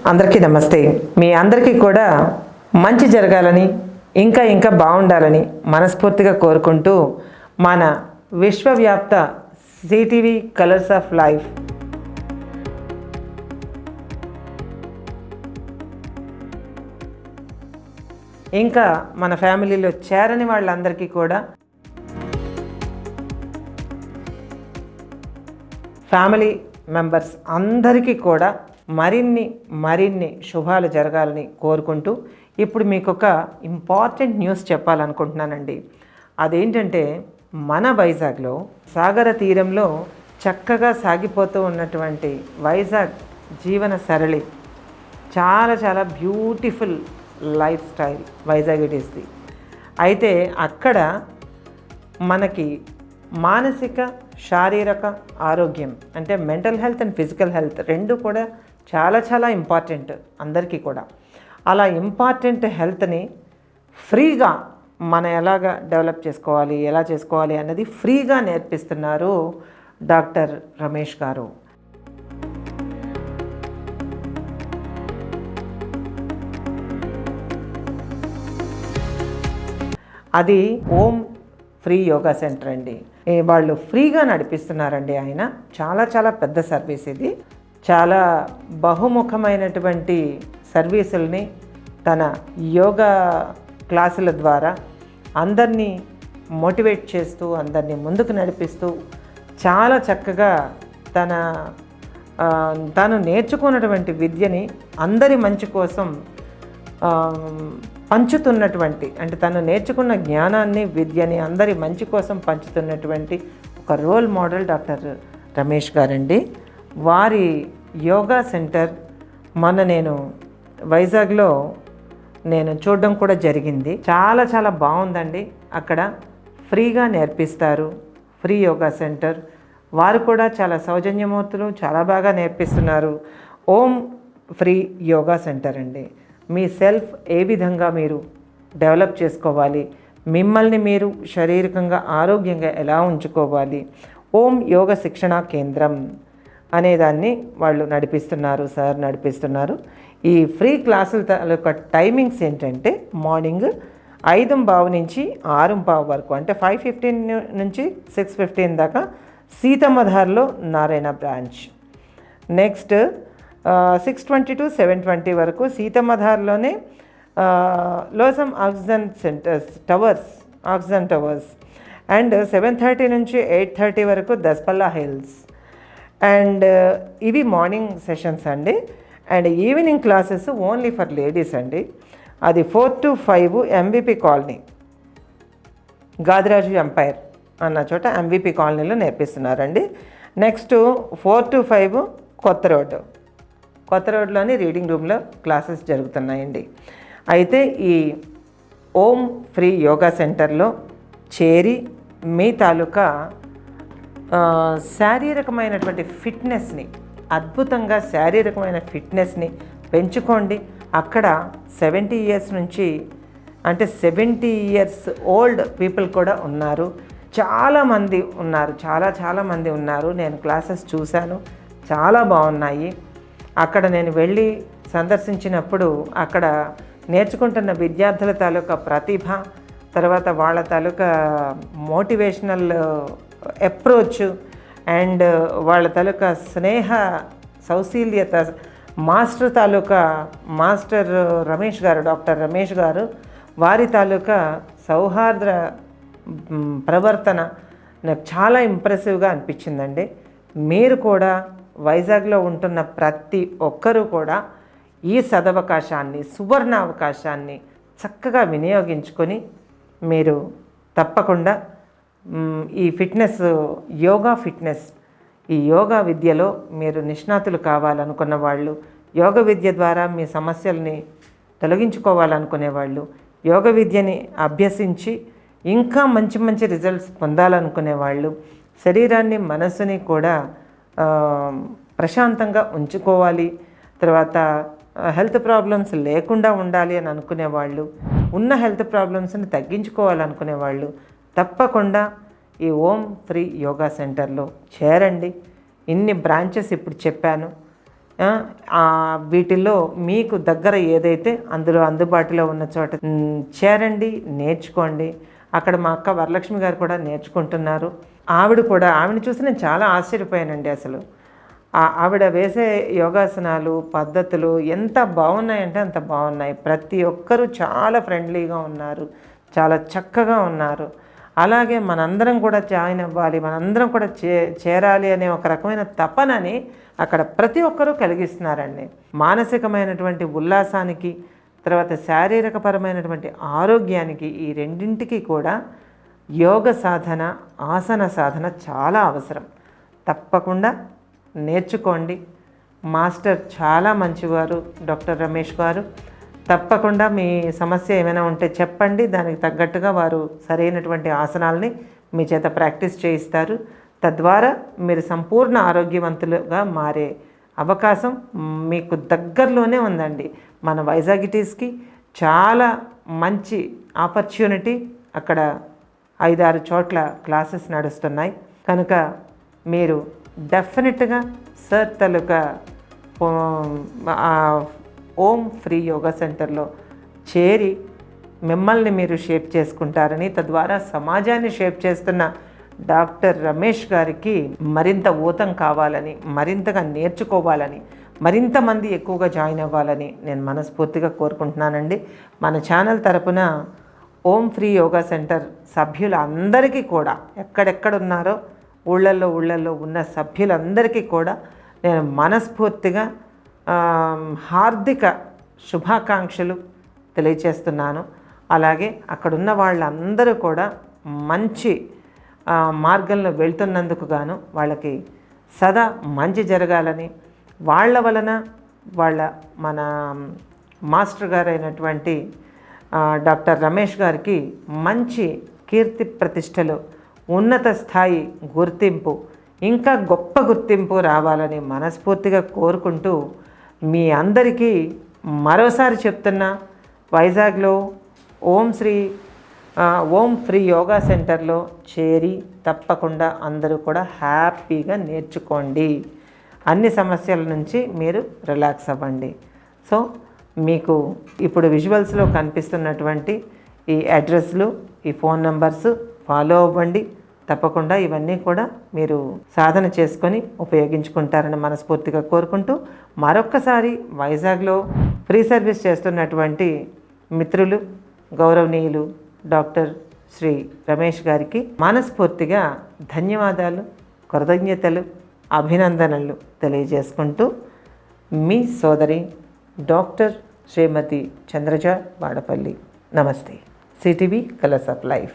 అందరికీ నమస్తే. మీ అందరికీ కూడా మంచి జరగాలని ఇంకా ఇంకా బాగుండాలని మనస్ఫూర్తిగా కోరుకుంటూ మన విశ్వవ్యాప్త సిటీవీ కలర్స్ ఆఫ్ లైఫ్ ఇంకా మన ఫ్యామిలీలో చేరని వాళ్ళందరికీ కూడా ఫ్యామిలీ మెంబర్స్ అందరికీ కూడా మరిన్ని మరిన్ని శుభాలు జరగాలని కోరుకుంటూ ఇప్పుడు మీకు ఒక ఇంపార్టెంట్ న్యూస్ చెప్పాలనుకుంటున్నానండి. అదేంటంటే మన వైజాగ్లో సాగర తీరంలో చక్కగా సాగిపోతూ ఉన్నటువంటి వైజాగ్ జీవన సరళి. చాలా చాలా beautiful life style Vizag it is the. అయితే అక్కడ మనకి మానసిక శారీరక ఆరోగ్యం అంటే mental health and physical health రెండు కూడా చాలా చాలా ఇంపార్టెంట్ అందరికీ కూడా. అలా ఇంపార్టెంట్ హెల్త్ని ఫ్రీగా మనం ఎలాగ డెవలప్ చేసుకోవాలి ఎలా చేసుకోవాలి అన్నది ఫ్రీగా నేర్పిస్తున్నారు డాక్టర్ రమేష్ గారు. అది ఓం ఫ్రీ యోగా సెంటర్ అండి. వాళ్ళు ఫ్రీగా నడిపిస్తున్నారండి ఆయన. చాలా చాలా పెద్ద సర్వీస్ ఇది. చాలా బహుముఖమైనటువంటి సర్వీసుల్ని తన యోగా క్లాసుల ద్వారా అందరినీ మోటివేట్ చేస్తూ అందరినీ ముందుకు నడిపిస్తూ చాలా చక్కగా తన తను తాను నేర్చుకున్నటువంటి విద్యని అందరి మంచి కోసం పంచుతున్నటువంటి అంటే తను నేర్చుకున్న జ్ఞానాన్ని విద్యని అందరి మంచి కోసం పంచుతున్నటువంటి ఒక రోల్ మోడల్ డాక్టర్ రమేష్ గారండి. వారి యోగా సెంటర్ మొన్న నేను వైజాగ్లో నేను చూడడం కూడా జరిగింది. చాలా చాలా బాగుందండి. అక్కడ ఫ్రీగా నేర్పిస్తారు. Free yoga centre. వారు కూడా చాలా సౌజన్యమూర్తులు చాలా బాగా నేర్పిస్తున్నారు. ఓం ఫ్రీ యోగా సెంటర్ అండి. మీ సెల్ఫ్ ఏ విధంగా మీరు డెవలప్ చేసుకోవాలి? మిమ్మల్ని మీరు శారీరకంగా ఆరోగ్యంగా ఎలా ఉంచుకోవాలి? ఓం యోగ శిక్షణా కేంద్రం. అనేదాన్ని వాళ్ళు నడిపిస్తున్నారు సార్ నడిపిస్తున్నారు. ఈ ఫ్రీ క్లాసుల యొక్క టైమింగ్స్ ఏంటంటే మార్నింగ్ ఐదు బావు నుంచి ఆరు బావు వరకు అంటే ఫైవ్ ఫిఫ్టీన్ నుంచి సిక్స్ ఫిఫ్టీన్ దాకా సీతమ్మధార్లో Narayana branch. Next six twenty to seven twenty వరకు సీతమ్మధార్లోనే లోసం oxygen centres towers oxygen towers. And seven thirty నుంచి ఎయిట్ థర్టీ వరకు దస్పల్లా హిల్స్. అండ్ uh, ఇవి మార్నింగ్ సెషన్స్ అండి. And evening classes only for ladies అండి. అది four to five MBP colony. Gadiraju Empire అన్న చోట ఎంబీపీ కాలనీలో నేర్పిస్తున్నారండి. నెక్స్ట్ ఫోర్ టు ఫైవ్ కొత్త రోడ్డు. కొత్త రోడ్లోని రీడింగ్ రూమ్లో క్లాసెస్ జరుగుతున్నాయండి. అయితే ఈ ఓం ఫ్రీ యోగా సెంటర్లో చేరి మీ తాలూకా శారీరకమైనటువంటి ఫిట్నెస్ని అద్భుతంగా శారీరకమైన ఫిట్నెస్ని పెంచుకోండి. అక్కడ సెవెంటీ ఇయర్స్ నుంచి అంటే సెవెంటీ ఇయర్స్ ఓల్డ్ పీపుల్ కూడా ఉన్నారు. చాలామంది ఉన్నారు చాలా చాలామంది ఉన్నారు. నేను క్లాసెస్ చూశాను చాలా బాగున్నాయి. అక్కడ నేను వెళ్ళి సందర్శించినప్పుడు అక్కడ నేర్చుకుంటున్న విద్యార్థుల తాలూకా ప్రతిభ తర్వాత వాళ్ళ తాలూకా మోటివేషనల్ అప్రోచ్ అండ్ uh, వాళ్ళ తాలూకా స్నేహ సౌశీల్యత మాస్టర్ తాలూకా మాస్టర్ రమేష్ గారు డాక్టర్ రమేష్ గారు వారి తాలూకా సౌహార్ద ప్రవర్తన నాకు చాలా ఇంప్రెసివ్గా అనిపించిందండి. మీరు కూడా వైజాగ్లో ఉంటున్న ప్రతి ఒక్కరూ కూడా ఈ సదవకాశాన్ని సువర్ణ అవకాశాన్ని చక్కగా వినియోగించుకొని మీరు తప్పకుండా ఈ ఫిట్నెస్ యోగా ఫిట్నెస్ ఈ యోగా విద్యలో మీరు నిష్ణాతులు కావాలనుకున్న వాళ్ళు యోగ విద్య ద్వారా మీ సమస్యల్ని తొలగించుకోవాలనుకునే వాళ్ళు యోగ విద్యని అభ్యసించి ఇంకా మంచి మంచి రిజల్ట్స్ పొందాలనుకునే వాళ్ళు శరీరాన్ని మనసుని కూడా ప్రశాంతంగా ఉంచుకోవాలి. తర్వాత హెల్త్ ప్రాబ్లమ్స్ లేకుండా ఉండాలి అని అనుకునే వాళ్ళు ఉన్న హెల్త్ ప్రాబ్లమ్స్ని తగ్గించుకోవాలనుకునే వాళ్ళు తప్పకుండా ఈ ఓం ఫ్రీ యోగా సెంటర్లో చేరండి. ఇన్ని బ్రాంచెస్ ఇప్పుడు చెప్పాను. వీటిల్లో మీకు దగ్గర ఏదైతే అందులో అందుబాటులో ఉన్న చోట చేరండి నేర్చుకోండి. అక్కడ మా అక్క వరలక్ష్మి గారు కూడా నేర్చుకుంటున్నారు. ఆవిడ కూడా ఆవిడని చూసి నేను చాలా ఆశ్చర్యపోయానండి అసలు. ఆవిడ వేసే యోగాసనాలు పద్ధతులు ఎంత బాగున్నాయంటే అంత బాగున్నాయి. ప్రతి ఒక్కరూ చాలా ఫ్రెండ్లీగా ఉన్నారు చాలా చక్కగా ఉన్నారు. అలాగే మనందరం కూడా జాయిన్ అవ్వాలి మనందరం కూడా చే చేరాలి అనే ఒక రకమైన తపనని అక్కడ ప్రతి ఒక్కరూ కలిగిస్తున్నారండి. మానసికమైనటువంటి ఉల్లాసానికి తర్వాత శారీరకపరమైనటువంటి ఆరోగ్యానికి ఈ రెండింటికి కూడా యోగ సాధన ఆసన సాధన చాలా అవసరం. తప్పకుండా నేర్చుకోండి. మాస్టర్ చాలా మంచివారు డాక్టర్ రమేష్ గారు. తప్పకుండా మీ సమస్య ఏమైనా ఉంటే చెప్పండి. దానికి తగ్గట్టుగా వారు సరైనటువంటి ఆసనాలని మీ చేత ప్రాక్టీస్ చేయిస్తారు. తద్వారా మీరు సంపూర్ణ ఆరోగ్యవంతులుగా మారే అవకాశం మీకు దగ్గరలోనే ఉందండి. మన వైజాగిటీస్కి చాలా మంచి ఆపర్చునిటీ అక్కడ ఐదారు చోట్ల క్లాసెస్ నడుస్తున్నాయి. కనుక మీరు డెఫినెట్గా సార్ తలుక ఓం ఫ్రీ యోగా సెంటర్లో చేరి మిమ్మల్ని మీరు షేప్ చేసుకుంటారని తద్వారా సమాజాన్ని షేప్ చేస్తున్న డాక్టర్ రమేష్ గారికి మరింత ఊతం కావాలని మరింతగా నేర్చుకోవాలని మరింత మంది ఎక్కువగా జాయిన్ అవ్వాలని నేను మనస్ఫూర్తిగా కోరుకుంటున్నానండి. మన ఛానల్ తరపున ఓం ఫ్రీ యోగా సెంటర్ సభ్యులందరికీ కూడా ఎక్కడెక్కడ ఉన్నారో ఊళ్ళల్లో ఊళ్ళల్లో ఉన్న సభ్యులందరికీ కూడా నేను మనస్ఫూర్తిగా హార్దిక శుభాకాంక్షలు తెలియచేస్తున్నాను. అలాగే అక్కడున్న వాళ్ళందరూ కూడా మంచి మార్గంలో వెళ్తున్నందుకు గాను వాళ్ళకి సదా మంచి జరగాలని వాళ్ళ వలన వాళ్ళ మన మాస్టర్ గారైనటువంటి డాక్టర్ రమేష్ గారికి మంచి కీర్తి ప్రతిష్టలు ఉన్నత స్థాయి గుర్తింపు ఇంకా గొప్ప గుర్తింపు రావాలని మనస్ఫూర్తిగా కోరుకుంటూ మీ అందరికీ మరోసారి చెప్తున్నా వైజాగ్లో ఓం శ్రీ ఓం ఫ్రీ యోగా సెంటర్లో చేరి తప్పకుండా అందరూ కూడా హ్యాపీగా నేర్చుకోండి. అన్ని సమస్యల నుంచి మీరు రిలాక్స్ అవ్వండి. సో మీకు ఇప్పుడు విజువల్స్లో కనిపిస్తున్నటువంటి ఈ అడ్రస్లు ఈ ఫోన్ నంబర్స్ ఫాలో అవ్వండి. తప్పకుండా ఇవన్నీ కూడా మీరు సాధన చేసుకొని ఉపయోగించుకుంటారని మనస్ఫూర్తిగా కోరుకుంటూ మరొక్కసారి వైజాగ్లో ఫ్రీ సర్వీస్ చేస్తున్నటువంటి మిత్రులు గౌరవనీయులు డాక్టర్ శ్రీ రమేష్ గారికి మనస్ఫూర్తిగా ధన్యవాదాలు కృతజ్ఞతలు అభినందనలు తెలియజేసుకుంటూ మీ సోదరి డాక్టర్ శ్రీమతి చంద్రజ వాడపల్లి. నమస్తే. CTV colours of life.